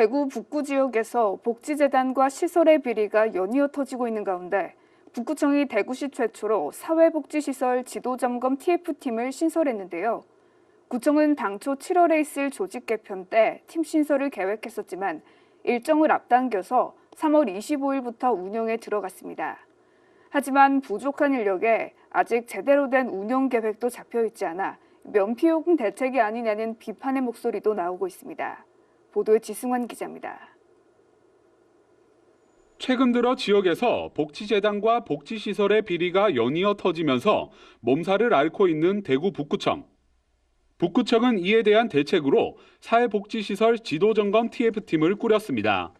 대구 북구 지역에서 복지재단과 시설의 비리가 연이어 터지고 있는 가운데 북구청이 대구시 최초로 사회복지시설 지도점검 TF팀을 신설했는데요. 구청은 당초 7월에 있을 조직 개편 때 팀 신설을 계획했었지만 일정을 앞당겨서 3월 25일부터 운영에 들어갔습니다. 하지만 부족한 인력에 아직 제대로 된 운영 계획도 잡혀 있지 않아 면피용 대책이 아니냐는 비판의 목소리도 나오고 있습니다. 보도에 지승환 기자입니다. 최근 들어 지역에서 복지재단과 복지시설의 비리가 연이어 터지면서 몸살을 앓고 있는 대구 북구청. 북구청은 이에 대한 대책으로 사회복지시설 지도점검 TF팀을 꾸렸습니다.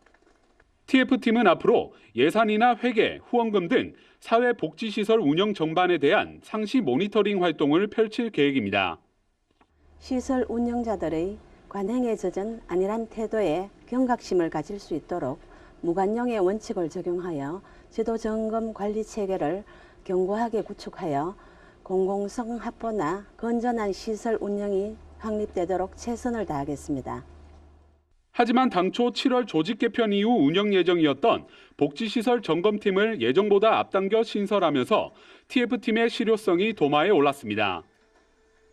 TF팀은 앞으로 예산이나 회계, 후원금 등 사회복지시설 운영 전반에 대한 상시 모니터링 활동을 펼칠 계획입니다. 시설 운영자들의 관행에 젖은 안일한 태도에 경각심을 가질 수 있도록 무관용의 원칙을 적용하여 지도 점검 관리 체계를 견고하게 구축하여 공공성 확보나 건전한 시설 운영이 확립되도록 최선을 다하겠습니다. 하지만 당초 7월 조직 개편 이후 운영 예정이었던 복지시설 점검팀을 예정보다 앞당겨 신설하면서 TF팀의 실효성이 도마에 올랐습니다.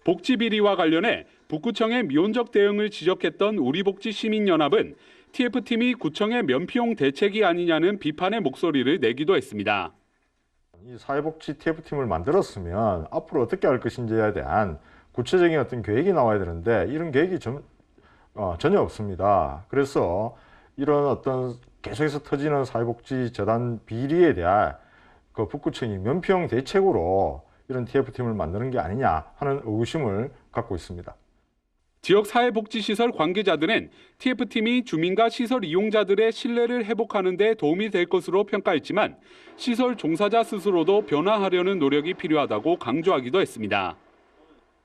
복지 비리와 관련해 북구청의 미온적 대응을 지적했던 우리복지시민연합은 TF팀이 구청의 면피용 대책이 아니냐는 비판의 목소리를 내기도 했습니다. 이 사회복지 TF팀을 만들었으면 앞으로 어떻게 할 것인지에 대한 구체적인 어떤 계획이 나와야 되는데 이런 계획이 전, 어, 전혀 없습니다. 그래서 이런 어떤 계속해서 터지는 사회복지 재단 비리에 대한 그 북구청이 면피용 대책으로 이런 TF팀을 만드는 게 아니냐 하는 의구심을 갖고 있습니다. 지역 사회복지시설 관계자들은 TF팀이 주민과 시설 이용자들의 신뢰를 회복하는 데 도움이 될 것으로 평가했지만 시설 종사자 스스로도 변화하려는 노력이 필요하다고 강조하기도 했습니다.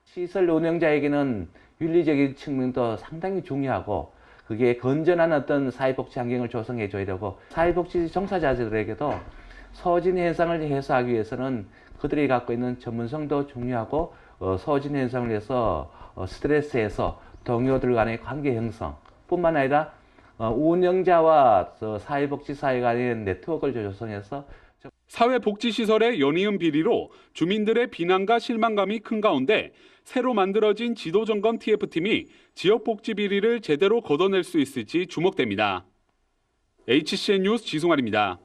시설 운영자에게는 윤리적인 측면도 상당히 중요하고 그게 건전한 어떤 사회복지 환경을 조성해 줘야 되고 사회복지 종사자들에게도 소진 현상을 해소하기 위해서는 그들이 갖고 있는 전문성도 중요하고 어, 소진 현상을 위해서 어, 스트레스 해소, 동료들 간의 관계 형성 뿐만 아니라 어, 운영자와 저 사회복지사회 간의 네트워크를 조성해서 사회복지시설의 연이은 비리로 주민들의 비난과 실망감이 큰 가운데 새로 만들어진 지도점검 TF팀이 지역복지 비리를 제대로 걷어낼 수 있을지 주목됩니다. HCN 뉴스 지승환입니다.